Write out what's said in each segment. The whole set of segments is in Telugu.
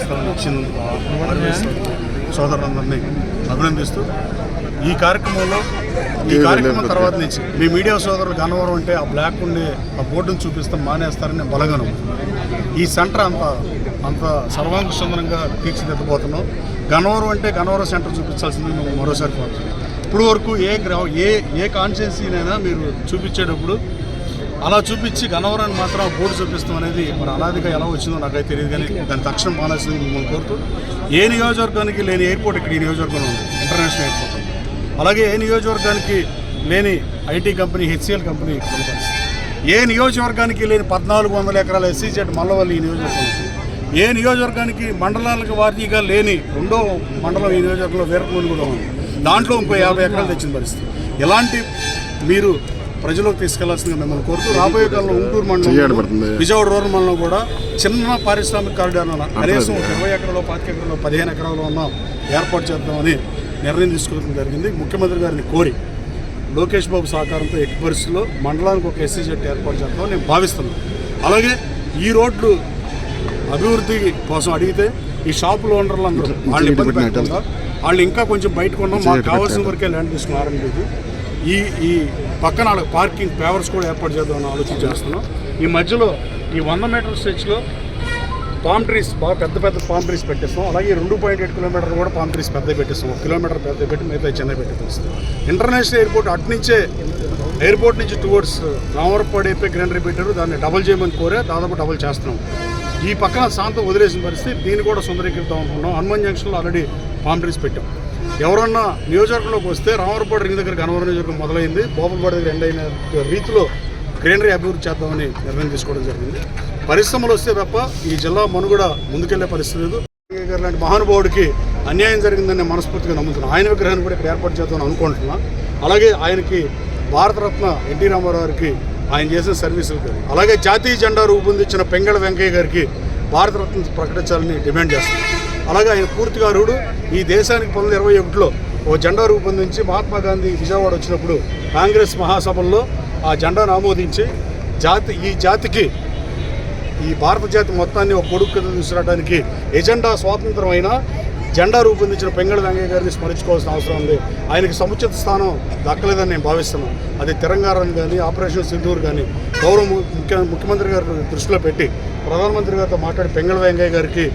స్థలం ఇచ్చినందుకు సోదరులందరినీ అభినందిస్తూ ఈ కార్యక్రమంలో ఈ కార్యక్రమం తర్వాత నుంచి మీ మీడియా సోదరులు గన్నవరం అంటే ఆ బ్లాక్ ఉండే ఆ బోర్డును చూపిస్తాం మానేస్తారని నేను బలంగా నమ్ముతున్నాను. ఈ సెంటర్ అంత అంత సర్వాంగ సుందరంగా తీర్చిదిద్దబోతున్నాం గన్నవరం అంటే గన్నవరం సెంటర్ చూపించాల్సింది మేము మరోసారి కోరుతున్నాం ఇప్పుడు వరకు ఏ గ్రా ఏ ఏ కాన్స్టిట్యున్సీనైనా మీరు చూపించేటప్పుడు అలా చూపించి గన్నవరాన్ని మాత్రం బోర్డు చూపిస్తాం అనేది మరి అనాదిగా ఎలా వచ్చిందో నాకైతే తెలియదు కానీ దాని తక్షణం మానేసింది మిమ్మల్ని కోరుతూ ఏ నియోజకవర్గానికి లేని ఎయిర్పోర్ట్ ఇక్కడ ఈ నియోజకవర్గంలో ఉంది ఇంటర్నేషనల్ ఎయిర్పోర్ట్. అలాగే ఏ నియోజకవర్గానికి లేని ఐటీ కంపెనీ హెచ్సిఎల్ కంపెనీ ఏ నియోజకవర్గానికి లేని పద్నాలుగు వందల ఎకరాల ఎస్సీజెడ్ మల్లవల్లి ఈ నియోజకవర్గం ఏ నియోజకవర్గానికి మండలాలకు వారీగా లేని రెండో మండలం ఈ నియోజకవర్గంలో వీరపూడి కూడా ఉంది. దాంట్లో ఇంకో యాభై ఎకరాలు తెచ్చిన పరిస్థితి. ఇలాంటి మీరు ప్రజలకు తీసుకెళ్ళాల్సిందిగా మిమ్మల్ని కోరుతూ రాబోయే కాలంలో ఉంటూరు మండలం విజయవాడ రూరల్ మండలం కూడా చిన్న పారిశ్రామిక కారిడార్ కనీసం ఇరవై ఎకరాలు పాతిక ఎకరాలు పదిహేను ఎకరాలు ఉన్న ఏర్పాటు చేద్దామని నిర్ణయం తీసుకోవడం జరిగింది. ముఖ్యమంత్రి గారిని కోరి లోకేష్ బాబు సహకారంతో ఎట్టి పరిస్థితుల్లో మండలానికి ఒక ఎస్సీ జెట్ ఏర్పాటు చేద్దామని నేను భావిస్తున్నాను. అలాగే ఈ రోడ్లు అభివృద్ధి కోసం అడిగితే ఈ షాపుల ఓనర్లు అందరూ వాళ్ళు ఇబ్బంది వాళ్ళు ఇంకా కొంచెం బయటకు ఉన్నాం మాకు కావాల్సిన వరకే ల్యాండ్ తీసుకున్నారని ఈ ఈ పక్కన పార్కింగ్ పేవర్స్ కూడా ఏర్పాటు చేద్దామని ఆలోచన చేస్తున్నాం. ఈ మధ్యలో ఈ వంద మీటర్ స్ట్రెచ్లో పామ్ ట్రీస్ బాగా పెద్ద పెద్ద పామ్ ట్రీస్ పెట్టేస్తాం. అలాగే రెండు పాయింట్ ఎయిట్ కిలోమీటర్ కూడా పామ్ ట్రీస్ పెద్ద పెట్టేస్తాం. ఒక కిలోమీటర్ పెద్ద పెట్టి మిగతా చిన్న పెట్టేస్తాం. ఇంటర్నేషనల్ ఎయిర్పోర్ట్ అటు నుంచే ఎయిర్పోర్ట్ నుంచి టువర్డ్స్ రామవరపాడు అయిపోయి గ్రీనరీ పెట్టారు. దాన్ని డబుల్ చేయమని కోరే దాదాపు డబుల్ చేస్తున్నాం. ఈ పక్కన శాంతం వదిలేసిన పరిస్థితి. దీన్ని కూడా సుందరీకరిద్దాం అనుకున్నాం. హనుమాన్ జంక్షన్లో ఆల్రెడీ పామ్ ట్రీస్ పెట్టాం. ఎవరన్నా నియోజకవర్గంలోకి వస్తే రామవరపాడు రింగ్ దగ్గర గనవరం నియోజకవర్గం మొదలైంది. బోపలపాడు దగ్గర ఎండ్ అయిన రీతిలో గ్రీనరీ అభివృద్ధి చేద్దామని నిర్ణయం తీసుకోవడం జరిగింది. పరిశ్రమలు వస్తే తప్ప ఈ జిల్లా మనుగడ ముందుకెళ్ళే పరిస్థితి లేదు. గారు లాంటి మహానుభావుడికి అన్యాయం జరిగిందని మనస్ఫూర్తిగా నమ్ముతున్నాను ఆయన విగ్రహాన్ని కూడా ఇక్కడ ఏర్పాటు చేద్దామని అనుకుంటున్నాను అలాగే ఆయనకి భారతరత్న ఎన్టీ రామారావు గారికి ఆయన చేసిన సర్వీసులకి అలాగే జాతీయ జెండా రూపొందించిన పెంగళ వెంకయ్య గారికి భారతరత్న ప్రకటించాలని డిమాండ్ చేస్తున్నాను అలాగే ఆయన పూర్తిగా అర్హుడు. ఈ దేశానికి పంతొమ్మిది ఇరవై ఒకటిలో ఓ జెండా రూపొందించి మహాత్మా గాంధీ విజయవాడ వచ్చినప్పుడు కాంగ్రెస్ మహాసభల్లో ఆ జెండాను ఆమోదించి జాతి ఈ జాతికి ఈ భారత జాతి మొత్తాన్ని ఒక కొడుకు కింద తీసుకురావడానికి ఎజెండా స్వాతంత్రమైన జెండా రూపొందించిన పెంగళ వెంకయ్య గారిని స్మరించుకోవాల్సిన అవసరం ఉంది. ఆయనకి సముచిత స్థానం దక్కలేదని నేను భావిస్తున్నాను. అది తెలంగాణ కానీ ఆపరేషన్ సింధూర్ కానీ గౌరవ ముఖ్య ముఖ్యమంత్రి గారి దృష్టిలో పెట్టి ప్రధానమంత్రి గారితో మాట్లాడి పెంగళ వెంకయ్య గారికి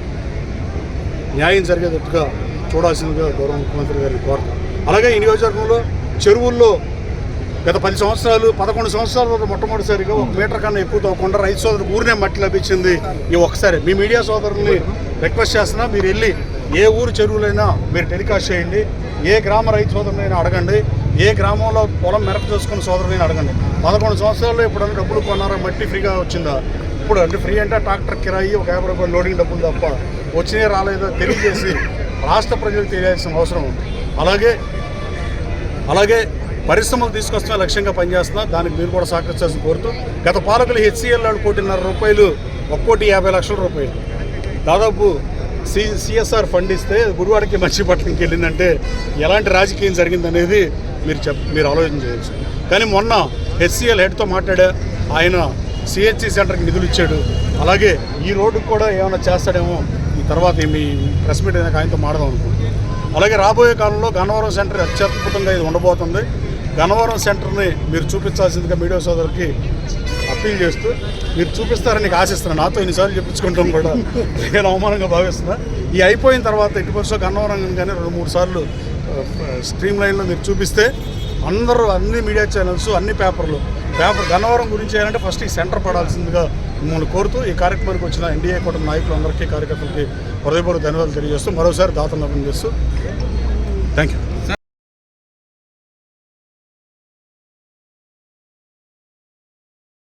న్యాయం జరిగేటట్టుగా చూడాల్సిందిగా గౌరవ ముఖ్యమంత్రి గారిని కోరుతాం. అలాగే ఈ నియోజకవర్గంలో చెరువుల్లో గత పది సంవత్సరాలు పదకొండు సంవత్సరాల వరకు మొట్టమొదటిసారిగా ఒక మీటర్ కన్నా ఎక్కువ తవ్వకుండా రైతు సోదరులకు ఊరినే మట్టి లభించింది. ఈ ఒకసారి మీ మీడియా సోదరుల్ని రిక్వెస్ట్ చేస్తున్నా మీరు వెళ్ళి ఏ ఊరు చెరువులైనా మీరు టెలికాస్ట్ చేయండి. ఏ గ్రామ రైతు సోదరులైనా అడగండి. ఏ గ్రామంలో పొలం మెరక చేసుకున్న సోదరులైనా అడగండి. పదకొండు సంవత్సరాల్లో ఎప్పుడన్నా డబ్బులు కొన్నారా? మట్టి ఫ్రీగా వచ్చిందా? ఇప్పుడు అంటే ఫ్రీ అంటే ట్రాక్టర్ కిరాయి ఒక యాభై రూపాయలు లోడింగ్ డబ్బులు తప్ప వచ్చినాయి రాలేదో తెలియజేసి రాష్ట్ర ప్రజలకు తెలియాల్సిన అవసరం ఉంది. అలాగే అలాగే పరిశ్రమలు తీసుకొస్తున్న లక్ష్యంగా పనిచేస్తున్నా దానికి మీరు కూడా సహకరించాల్సి కోరుతూ గత పాలకులు హెచ్సిఎల్ వాళ్ళు కోటిన్నర రూపాయలు ఒక కోటి యాభై లక్షల రూపాయలు. దాదాపు సి సిఎస్ఆర్ ఫండ్ ఇస్తే మంచి మర్చిపట్నంకి వెళ్ళిందంటే ఎలాంటి రాజకీయం జరిగిందనేది మీరు చెప్ మీరు ఆలోచన చేయొచ్చు. కానీ మొన్న హెచ్సిఎల్ హెడ్తో మాట్లాడా ఆయన సిహెచ్సి సెంటర్కి నిధులు ఇచ్చాడు. అలాగే ఈ రోడ్డుకు కూడా ఏమైనా చేస్తాడేమో తర్వాత మీ ప్రెస్ మీట్ అయినాక ఆయనతో మాడదాం అనుకుంటున్నాను. అలాగే రాబోయే కాలంలో గన్నవరం సెంటర్ అత్యద్భుతంగా ఇది ఉండబోతుంది. గన్నవరం సెంటర్ని మీరు చూపించాల్సిందిగా మీడియా సోదరికి అప్పీల్ చేస్తూ మీరు చూపిస్తారని నీకు ఆశిస్తున్నాను నాతో ఎన్నిసార్లు చెప్పించుకుంటాం కూడా. నేను అవమానంగా భావిస్తున్నా. ఈ అయిపోయిన తర్వాత ఎట్టి పరిస్థితుల్లో గన్నవరం కానీ రెండు మూడు సార్లు స్ట్రీమ్ లైన్లో మీరు చూపిస్తే అందరూ అన్ని మీడియా ఛానల్స్ అన్ని పేపర్లు పేపర్ గన్నవరం గురించి ఏంటంటే ఫస్ట్ ఈ సెంటర్ పడాల్సిందిగా మిమ్మల్ని కోరుతూ ఈ కార్యక్రమానికి వచ్చిన ఎన్డీఏ కూటమి నాయకులందరికీ కార్యకర్తలకి హృదయపూర్వక ధన్యవాదాలు తెలియజేస్తూ మరోసారి దాతలు చేస్తూ థ్యాంక్ యూ